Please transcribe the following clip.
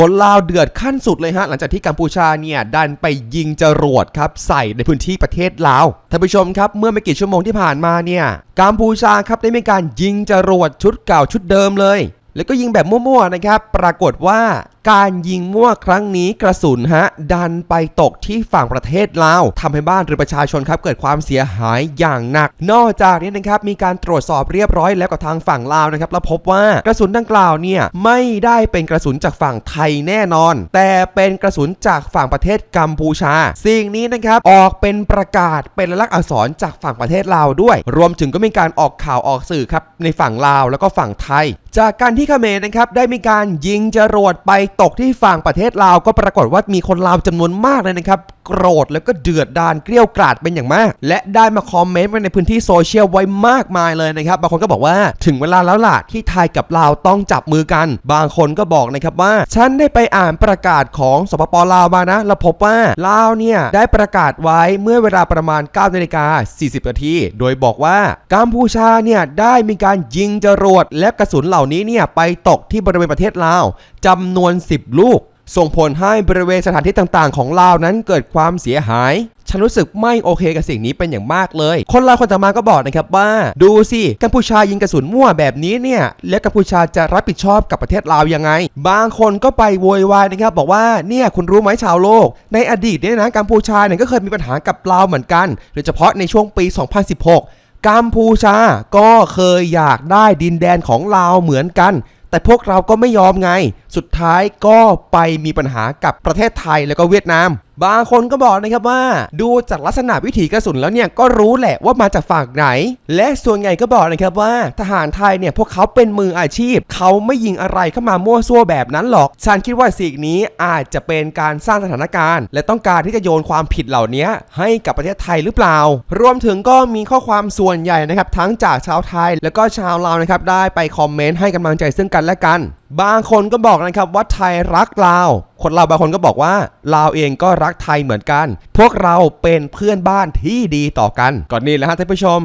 คนลาวเดือดขั้นสุดเลยฮะ หลังจากที่กัมพูชาเนี่ยดันไปยิงจรวดครับใส่ในพื้นที่ประเทศลาวท่านผู้ชมครับ เมื่อไม่กี่ชั่วโมงที่ผ่านมาเนี่ยกัมพูชาครับได้มีการยิงจรวดชุดเก่าชุดเดิมเลย แล้วก็ยิงแบบมั่วๆนะครับ ปรากฏว่า การยิงมั่วครั้งนี้กระสุนฮะ ดันไปตกที่ฝั่งประเทศลาวทำให้บ้านเรือประชาชนครับเกิดความเสียหายอย่างหนัก นอกจากนี้นะครับมีการตรวจสอบเรียบร้อยแล้วกับทางฝั่งลาวนะครับแล้วพบว่ากระสุนดังกล่าวเนี่ยไม่ได้เป็นกระสุนจากฝั่งไทยแน่นอน แต่เป็นกระสุนจากฝั่งประเทศกัมพูชา สิ่งนี้นะครับออกเป็นประกาศเป็นลักษณ์อักษรจากฝั่งประเทศลาวด้วย รวมถึงก็มีการออกข่าวออกสื่อครับในฝั่งลาวแล้วก็ฝั่งไทย จากการที่เขมรนะครับได้มีการยิงจรวดไปตกที่ฝั่งประเทศลาวก็ปรากฏว่ามีคนลาวจำนวนมากเลยนะครับ โกรธแล้วก็เดือดดานเกลี้ยวกราดเป็นอย่างมาก และได้มาคอมเมนต์ไว้ในพื้นที่โซเชียลไว้มากมายเลยนะครับบางคนก็บอกว่าถึงเวลาแล้วล่ะที่ไทยกับลาวต้องจับมือกัน บางคนก็บอกนะครับว่า ฉันได้ไปอ่านประกาศของสปปลาวมานะแล้วพบว่าลาวเนี่ยได้ประกาศไว้เมื่อเวลาประมาณ9นาฬิกา40นาทีโดยบอกว่ากัมพูชาเนี่ยได้มีการยิงจรวดและกระสุนเหล่านี้เนี่ยไปตกที่บริเวณประเทศลาวจำนวน 10 ลูก ส่งผลให้บริเวณสถานที่ต่างๆ ของลาวนั้นเกิดความเสียหาย ฉันรู้สึกไม่โอเคกับสิ่งนี้เป็นอย่างมากเลย คนลาวคนต่อมาก็บอกนะครับว่า ดูสิกัมพูชายิงกระสุนมั่วแบบนี้เนี่ย แล้วกัมพูชาจะรับผิดชอบกับประเทศลาวยังไง บางคนก็ไปโวยวายนะครับบอกว่าเนี่ยคุณรู้ไหมชาวโลก ในอดีตเนี่ยนะกัมพูชาเนี่ยก็เคยมีปัญหากับลาวเหมือนกันโดยเฉพาะในช่วงปี 2016 กัมพูชาก็เคยอยากได้ดินแดนของลาวเหมือนกัน แต่พวกเราก็ไม่ยอมไง สุดท้ายก็ไปมีปัญหากับประเทศไทยแล้วก็เวียดนาม บางคนก็บอกนะครับว่า ดูจากลักษณะวิถีกระสุนแล้วเนี่ยก็รู้แหละว่ามาจากฝั่งไหน และส่วนใหญ่ก็บอกนะครับว่า ทหารไทยเนี่ยพวกเขาเป็นมืออาชีพ เขาไม่ยิงอะไรเข้ามามั่วซั่วแบบนั้นหรอก ฉันคิดว่าสิ่งนี้อาจจะเป็นการสร้างสถานการณ์ และต้องการที่จะโยนความผิดเหล่านี้ให้กับประเทศไทยหรือเปล่า รวมถึงก็มีข้อความส่วนใหญ่นะครับทั้งจากชาวไทย แล้วก็ชาวลาวนะครับได้ไปคอมเมนต์ให้กำลังใจซึ่งกันและกัน บางคนก็บอกนครับว่าไทยรักลาว คนลาวบางคนก็บอกว่าลาวเองก็รักไทยเหมือนกัน พวกเราเป็นเพื่อนบ้านที่ดีต่อกันก่อนนี้แหละฮะท่านผู้ชม